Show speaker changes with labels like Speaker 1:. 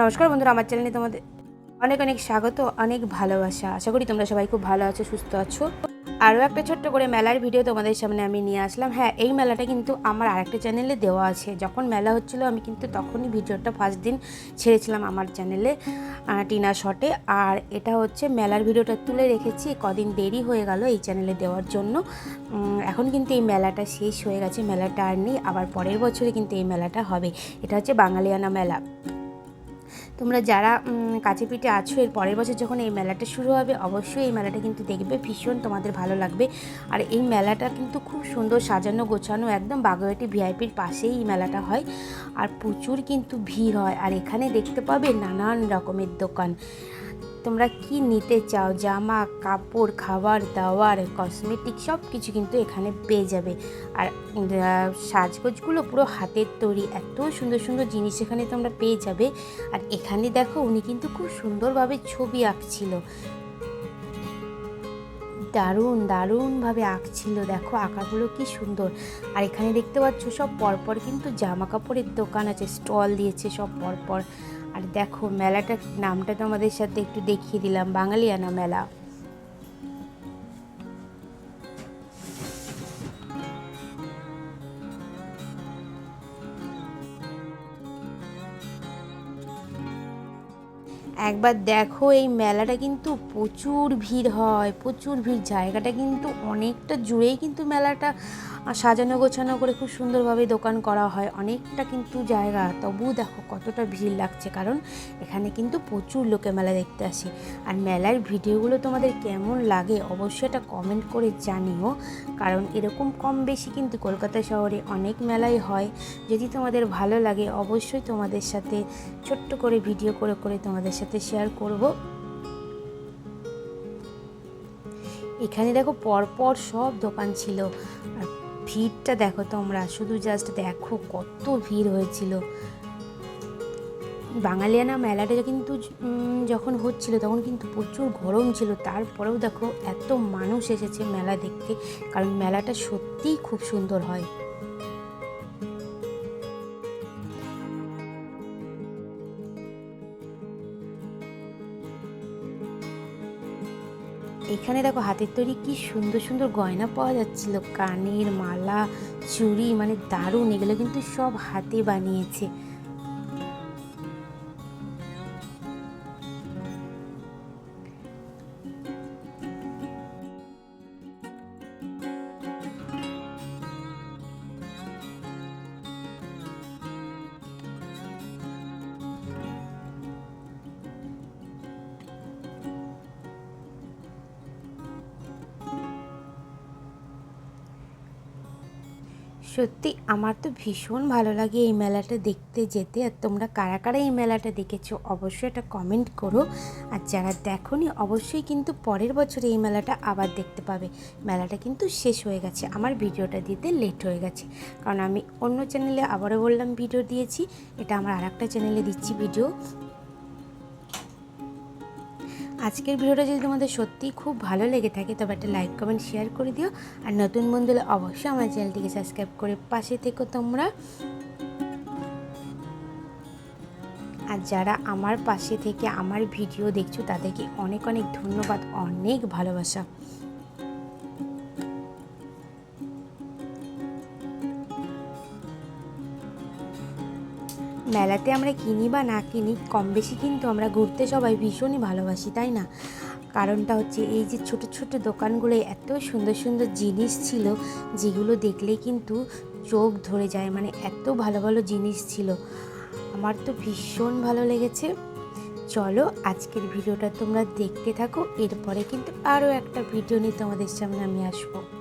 Speaker 1: নমস্কার বন্ধুরা, আমার চ্যানেলে তোমাদের অনেক অনেক স্বাগত, অনেক ভালোবাসা। আশা করি তোমরা সবাই খুব ভালো আছো, সুস্থ আছো। আরও একটা ছোট্ট করে মেলার ভিডিও তোমাদের সামনে আমি নিয়ে আসলাম। হ্যাঁ এই মেলাটা কিন্তু আমার আরেকটা চ্যানেলে দেওয়া আছে। যখন মেলা হচ্ছিল, আমি কিন্তু তখনই ভিডিওটা ফার্স্ট দিন ছেড়েছিলাম আমার চ্যানেলে টিনা শটে আর এটা হচ্ছে মেলার ভিডিওটা তুলে রেখেছি, কদিন দেরি হয়ে গেল এই চ্যানেলে দেওয়ার জন্য। এখন কিন্তু এই মেলাটা শেষ হয়ে গেছে, মেলাটা আর নেই, আবার পরের বছরে কিন্তু এই মেলাটা হবে। এটা হচ্ছে বাঙালিয়ানা মেলা। তোমরা যারা কাছে পিঠে আছো, এর পরের বছর যখন এই মেলাটা শুরু হবে, অবশ্যই এই মেলাটা কিন্তু দেখবে। ভীষণ তোমাদের ভালো লাগবে। আর এই মেলাটা কিন্তু খুব সুন্দর সাজানো, গোছানো, একদম বাগুয়াটি ভিআইপির পাশেই এই মেলাটা হয়। আর প্রচুর কিন্তু ভিড় হয়। আর এখানে দেখতে পাবে নানান রকমের দোকান। তোমরা কি নিতে চাও? জামা, কাপড়, খাবার দাবার কসমেটিক সব কিছু কিন্তু এখানে পেয়ে যাবে। আর সাজগোজগুলো পুরো হাতের তৈরি। এত সুন্দর সুন্দর জিনিস এখানে তোমরা পেয়ে যাবে। আর এখানে দেখো, উনি কিন্তু খুব সুন্দরভাবে ছবি আঁকছিল। দারুণ, দারুণভাবে আঁকছিল। দেখো, আঁকাগুলো কি সুন্দর। আর এখানে দেখতে পাচ্ছ, সব পরপর কিন্তু জামা কাপড়ের দোকান আছে। স্টল দিয়েছে, সব পরপর। আর দেখো মেলাটার নামটা তোমাদের সাথে একটু দেখিয়ে দিলাম, বাঙালিয়ানা মেলা। একবার দেখো, এই মেলাটা কিন্তু প্রচুর ভিড় হয়, প্রচুর ভিড়। জায়গাটা কিন্তু অনেকটা জুড়েই কিন্তু মেলাটা সাজানো গোছানো করে খুব সুন্দরভাবে দোকান করা হয়। অনেকটা কিন্তু জায়গা। তবু দেখো কতটা ভিড় লাগছে। কারণ এখানে কিন্তু প্রচুর লোকে মেলা দেখতে আসে। আর মেলার ভিডিওগুলো তোমাদের কেমন লাগে অবশ্যই এটা কমেন্ট করে জানিও। কারণ এরকম কম বেশি কিন্তু কলকাতা শহরে অনেক মেলাই হয়। যদি তোমাদের ভালো লাগে অবশ্যই তোমাদের সাথে ছোট্ট করে ভিডিও করে করে তোমাদের সাথে শেয়ার করব। এখানে দেখো পরপর সব দোকান ছিল। আর ভিড়টা দেখো তোমরা, শুধু জাস্ট দেখো কত ভিড় হয়েছিল। বাঙালিয়ানা মেলাটা কিন্তু যখন হচ্ছিল, তখন কিন্তু প্রচুর গরম ছিল। তারপরেও দেখো এত মানুষ এসেছে মেলা দেখতে, কারণ মেলাটা সত্যিই খুব সুন্দর হয়। এখানে দেখো হাতের তৈরি কি সুন্দর সুন্দর গয়না পাওয়া যাচ্ছিল। কানের মালা, চুড়ি মানে দারুণ, এগুলো কিন্তু সব হাতে বানিয়েছে। সত্যি আমার তো ভীষণ ভালো লাগে এই মেলাটা দেখতে যেতে। আর তোমরা কারা কারা এই মেলাটা দেখেছ অবশ্যই এটা কমেন্ট করো। আর যারা দেখোনি অবশ্যই কিন্তু পরের বছরে এই মেলাটা আবার দেখতে পাবে। মেলাটা কিন্তু শেষ হয়ে গেছে। আমার ভিডিওটা দিতে লেট হয়ে গেছে। কারণ আমি অন্য চ্যানেলে আবারও বললাম ভিডিও দিয়েছি। এটা আমার আর চ্যানেলে দিচ্ছি ভিডিও আজকের ভিডিওটা যদি তোমাদের সত্যিই খুব ভালো লেগে থাকে, তবে একটা লাইক কমেন্ট শেয়ার করে দিও। আর নতুন বন্ধুরা অবশ্যই আমার চ্যানেলটিকে সাবস্ক্রাইব করে পাশে থেকো তোমরা। আর যারা আমার পাশে থেকে আমার ভিডিও দেখছ, তাদেরকে অনেক অনেক ধন্যবাদ, অনেক ভালোবাসা। মেলাতে আমরা কিনি বা না কিনি কম বেশি কিন্তু আমরা ঘুরতে সবাই ভীষণই ভালোবাসি, তাই না? কারণটা হচ্ছে এই যে ছোট ছোট দোকানগুলো এত সুন্দর সুন্দর জিনিস ছিল, যেগুলো দেখলে কিন্তু চোখ ধরে যায় মানে এত ভালো ভালো জিনিস ছিল। আমার তো ভীষণ ভালো লেগেছে। চলো আজকের ভিডিওটা তোমরা দেখতে থাকো, এরপরে কিন্তু আরও একটা ভিডিও নিয়ে তোমাদের সামনে আমি আসব।